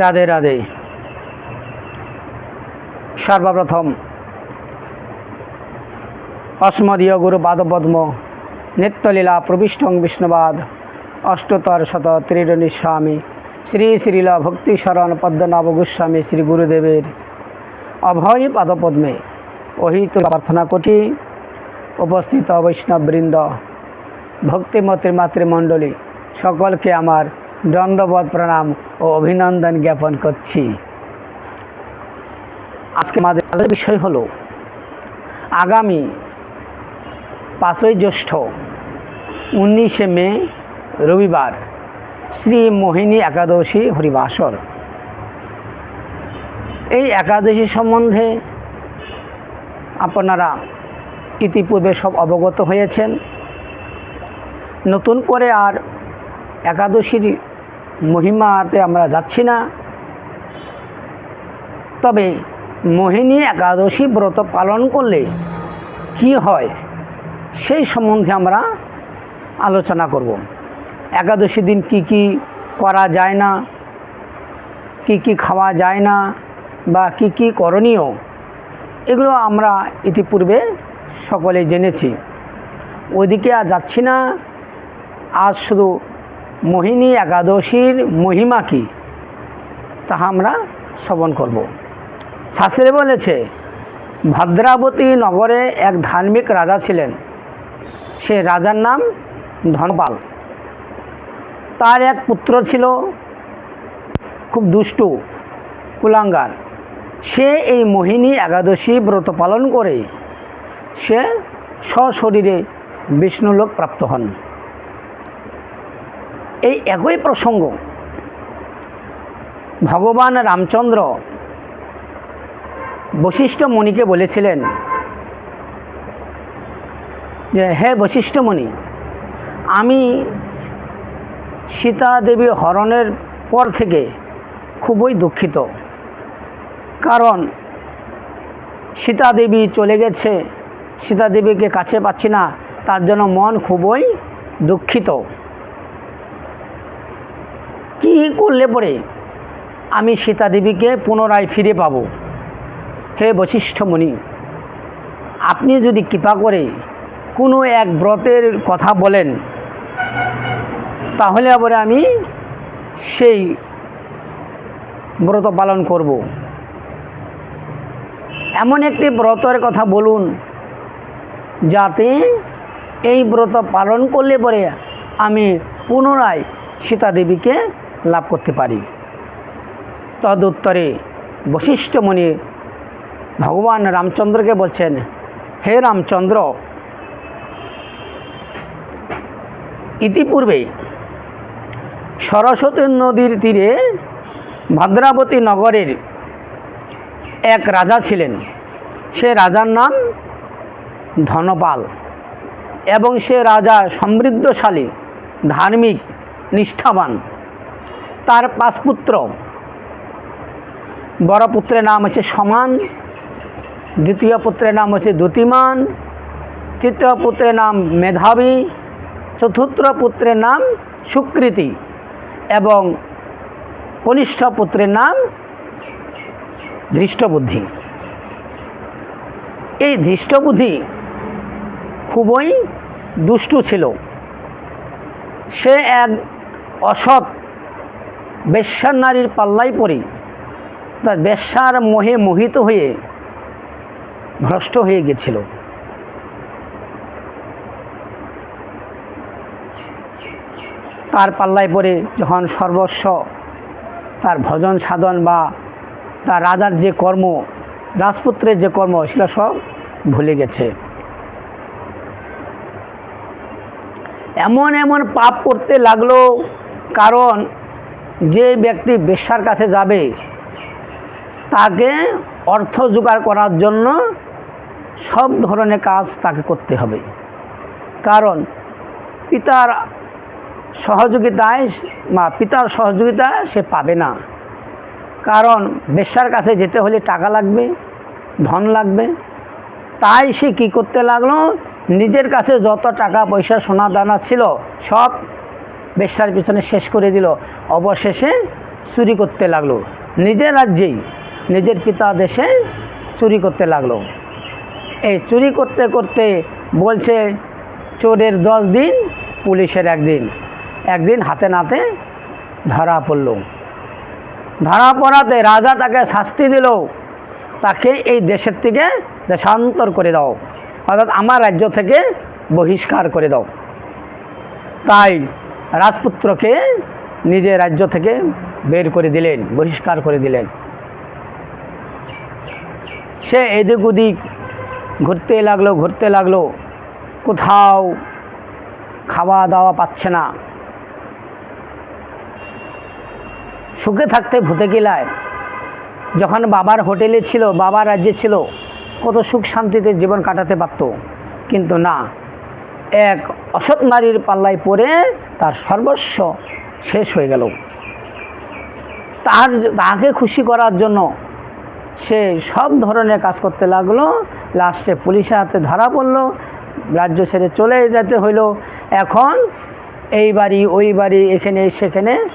রাধে রাধে। সর্বপ্রথম অস্মদীয় গুরু পাদপদ্ম নিত্যলীলা প্রবিষ্টং বিষ্ণুবাদ অষ্টতর শত ত্রিরণী স্বামী শ্রী শ্রীল ভক্তি শরণ পদ্মনাভ গোস্বামী শ্রী গুরুদেবের অভয় পাদপদ্মে অহিত প্রার্থনা করছি উপস্থিত বৈষ্ণববৃন্দ, ভক্তিমতী মাতৃমণ্ডলী সকলকে আমার দণ্ডবোধ প্রণাম ও অভিনন্দন জ্ঞাপন করছি। আজকে আমাদের বিষয় হলো, আগামী পাঁচই জ্যৈষ্ঠ উনিশে মে রবিবার শ্রী মোহিনী একাদশী হরিবাসর। এই একাদশী সম্বন্ধে আপনারা ইতিপূর্বে সব অবগত হয়েছেন। নতুন করে আর একাদশীর মহিমাতে আমরা যাচ্ছি না। তবে মোহিনী একাদশী ব্রত পালন করলে কি হয়, সেই সম্বন্ধে আমরা আলোচনা করব। একাদশী দিন কি কি করা যায় না, কি কি খাওয়া যায় না, বা কি কি করণীয়, এগুলো আমরা ইতিপূর্বে সকলে জেনেছি। ওইদিকে আর যাচ্ছি না। আজ শুধু মোহিনী একাদশীর মহিমা কি? তাহা আমরা শ্রবণ করব। শাস্ত্রে বলেছে, ভদ্রাবতী নগরে এক ধার্মিক রাজা ছিলেন। সে রাজার নাম ধনপাল। তার এক পুত্র ছিল খুব দুষ্টু, কুলাঙ্গার। সে এই মোহিনী একাদশী ব্রত পালন করে সে সশরীরে বিষ্ণুলোক প্রাপ্ত হন। এই একই প্রসঙ্গ। ভগবান রামচন্দ্র বশিষ্ঠ মুনিকে বলেছিলেন যে, হে বশিষ্ঠ আমি সীতা দেবী হরণের পর থেকে খুবই দুঃখিত। কারণ সীতা দেবী চলে গেছে, সীতা দেবীকে কাছে পাচ্ছি না, তার জন্য মন খুবই দুঃখিত। কী করলে পরে আমি সীতা দেবীকে পুনরায় ফিরে পাব? হে বশিষ্ঠ মুনি আপনি যদি কৃপা করে কোনো এক ব্রতের কথা বলেন, তাহলে আবার আমি সেই ব্রত পালন করব। এমন একটি ব্রতের কথা বলুন, যাতে এই ব্রত পালন করলে পরে আমি পুনরায় সীতা দেবীকে লাভ করতে পারি। তদুত্তরে বশিষ্ঠ মুনি ভগবান রামচন্দ্রকে বলছেন, হে রামচন্দ্র, ইতিপূর্বে সরস্বতী নদীর তীরে ভদ্রাবতী নগরের এক রাজা ছিলেন। সে রাজার নাম ধনপাল এবং সে রাজা সমৃদ্ধশালী, ধার্মিক, নিষ্ঠাবান। তার পাঁচ পুত্র। বড় পুত্রের নাম হচ্ছে সমান, দ্বিতীয় পুত্রের নাম হচ্ছে দ্যুতিমান, তৃতীয় পুত্রের নাম মেধাবী, চতুর্থ পুত্রের নাম সুকৃতি এবং কনিষ্ঠ পুত্রের নাম ধৃষ্টবুদ্ধি। এই ধৃষ্টবুদ্ধি খুবই দুষ্টু ছিল। সে এক অসৎ বেশ্যার নারীর পাল্লাই পড়ে। তার বেশ্যার মোহে মোহিত হয়ে ভ্রষ্ট হয়ে গেছিল। তার পাল্লায় পড়ে যখন সর্বস্ব, তার ভজন সাধন বা তার রাজার যে কর্ম, রাজপুত্রের যে কর্ম, সেটা সব ভুলে গেছে। এমন এমন পাপ করতে লাগল, কারণ যে ব্যক্তি বেশ্যার কাছে যাবে, তাকে অর্থ জোগাড় করার জন্য সব ধরনের কাজ তাকে করতে হবে। কারণ পিতার সহযোগিতায় বা পিতার সহযোগিতা সে পাবে না। কারণ বেশ্যার কাছে যেতে হলে টাকা লাগবে, ধন লাগবে। তাই সে কী করতে লাগল? নিজের কাছে যত টাকা পয়সা, সোনা, দানা ছিল, সব বেশ্যার পিছনে শেষ করে দিল। অবশেষে চুরি করতে লাগল। নিজের রাজ্যেই, নিজের পিতা দেশে চুরি করতে লাগল। এই চুরি করতে করতে বলছে, চোরের দশ দিন, পুলিশের একদিন। একদিন হাতে নাতে ধরা পড়ল। ধরা পড়াতে রাজা তাকে শাস্তি দিল। তাকে এই দেশের থেকে দেশান্তর করে দাও। অর্থাৎ আমার রাজ্য থেকে বহিষ্কার করে দাও। তাই রাজপুত্রকে নিজের রাজ্য থেকে বের করে দিলেন, বহিষ্কার করে দিলেন। সে এদিক ওদিক ঘুরতে লাগল ঘুরতে লাগল। কোথাও খাওয়া দাওয়া পাচ্ছে না। সুখে থাকতে ভূতে গেলায়। যখন বাবার হোটেলে ছিল বাবার রাজ্যে ছিল, কত সুখ শান্তিতে জীবন কাটাতে পারত। কিন্তু না, এক অসৎ নারীর পাল্লায় পড়ে তার সর্বস্ব শেষ হয়ে গেল। তার তাকে খুশি করার জন্য সে সব ধরনের কাজ করতে লাগল। লাস্টে পুলিশের হাতে ধরা পড়ল। রাজ্য ছেড়ে চলে যেতে হইল। এখন এই বাড়ি, ওই বাড়ি, এখানে, সেখানে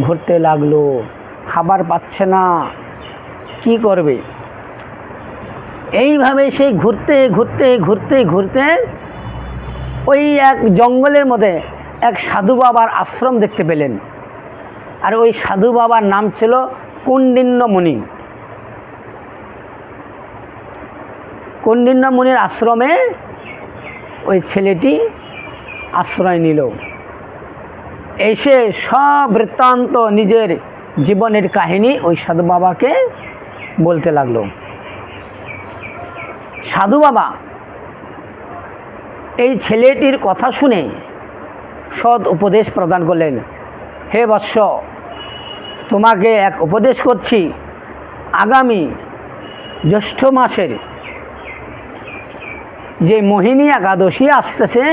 ঘুরতে লাগল। খাবার পাচ্ছে না। কি করবে? এইভাবে সেই ঘুরতে ঘুরতে ঘুরতে ঘুরতে ওই এক জঙ্গলের মধ্যে এক সাধু বাবার আশ্রম দেখতে পেলেন। আর ওই সাধু বাবার নাম ছিল কুণ্ডিন্য মুনি। কুণ্ডিন্য মুনির আশ্রমে ওই ছেলেটি আশ্রয় নিল। এসে সব বৃত্তান্ত নিজের জীবনের কাহিনী ওই সাধু বাবাকে বলতে লাগল। সাধু বাবা, এই ছেলেটির কথা শুনে সৎ উপদেশ প্রদান করলেন। হে বৎস, তোমাকে এক উপদেশ করছি। আগামী জ্যৈষ্ঠ মাসের যে মোহিনী একাদশী আসতেছে,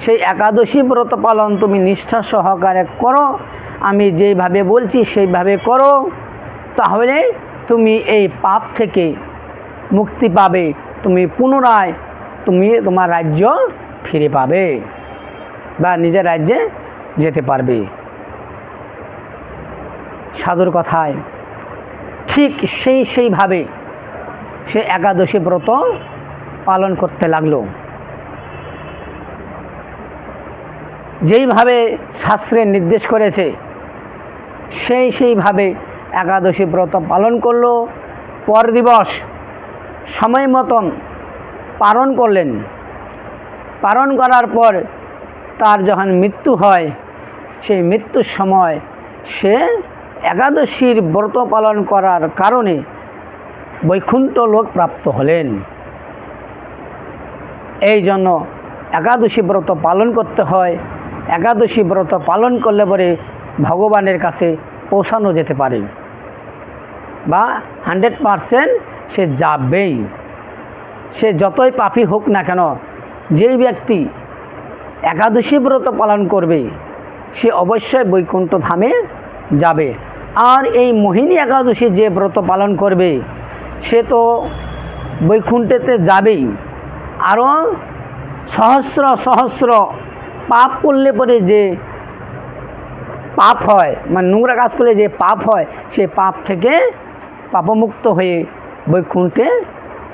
সেই একাদশী ব্রত পালন তুমি নিষ্ঠা সহকারে করো। আমি যেইভাবে বলছি, সেইভাবে করো। তাহলে তুমি এই পাপ থেকে মুক্তি পাবে। তুমি পুনরায় তুমি তোমার রাজ্য ফিরে পাবে। বা নিজের রাজ্যে যেতে পারবে। সাধুর কথায়, ঠিক সেই সেইভাবে সে একাদশী ব্রত পালন করতে লাগল। যেইভাবে শাস্ত্রে নির্দেশ করেছে, সেই সেইভাবে একাদশী ব্রত পালন করল। পর দিবস সময় মতন পালন করলেন। পালন করার পর তার যখন মৃত্যু হয়, সেই মৃত্যুর সময় সে একাদশীর ব্রত পালন করার কারণে বৈকুণ্ঠ লোক প্রাপ্ত হলেন। এই জন্য একাদশী ব্রত পালন করতে হয়। একাদশী ব্রত পালন করলে পরে ভগবানের কাছে পৌঁছানো যেতে পারে। বা হান্ড্রেড পারসেন্ট সে যাবেই। সে যতই পাপি হোক না কেন, যেই ব্যক্তি একাদশী ব্রত পালন করবে, সে অবশ্যই বৈকুণ্ঠ ধামে যাবে। আর এই মোহিনী একাদশী যে ব্রত পালন করবে, সে তো বৈকুণ্ঠেতে যাবেই। আরও সহস্র সহস্র পাপ করলে পরে যে পাপ হয় মানে নোংরা কাজ করলে যে পাপ হয়, সে পাপ থেকে পাপমুক্ত হয়ে বৈকুণ্ঠে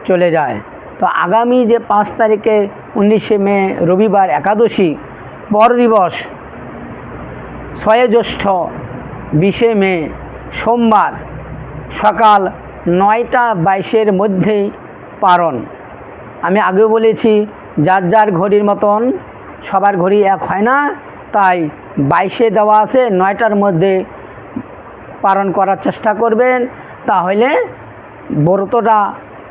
চলে যায়। তো আগামী যে পাঁচ তারিখে উনিশে মে রবিবার একাদশী পর দিবস ছয় জ্যৈষ্ঠ বিশে মে সোমবার সকাল নয়টা বাইশের মধ্যেই পারণ। আমি আগেও বলেছি, যার যার ঘড়ির মতন সবার ঘড়ি এক হয় না, তাই বাইশে দেওয়া আছে, নয়টার মধ্যে পালন করার চেষ্টা করবেন, তাহলে ব্রতটা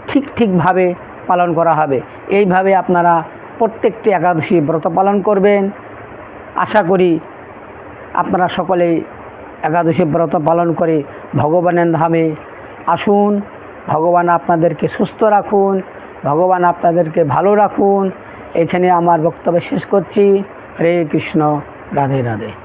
ঠিক ঠিকভাবে পালন করা হবে। এইভাবে আপনারা প্রত্যেকটি একাদশী ব্রত পালন করবেন। আশা করি আপনারা সকলেই একাদশী ব্রত পালন করে ভগবানের ধামে আসুন। ভগবান আপনাদেরকে সুস্থ রাখুন। ভগবান আপনাদেরকে ভালো রাখুন। এখানে আমার বক্তব্য শেষ করছি। হরে কৃষ্ণ, রাধে রাধে।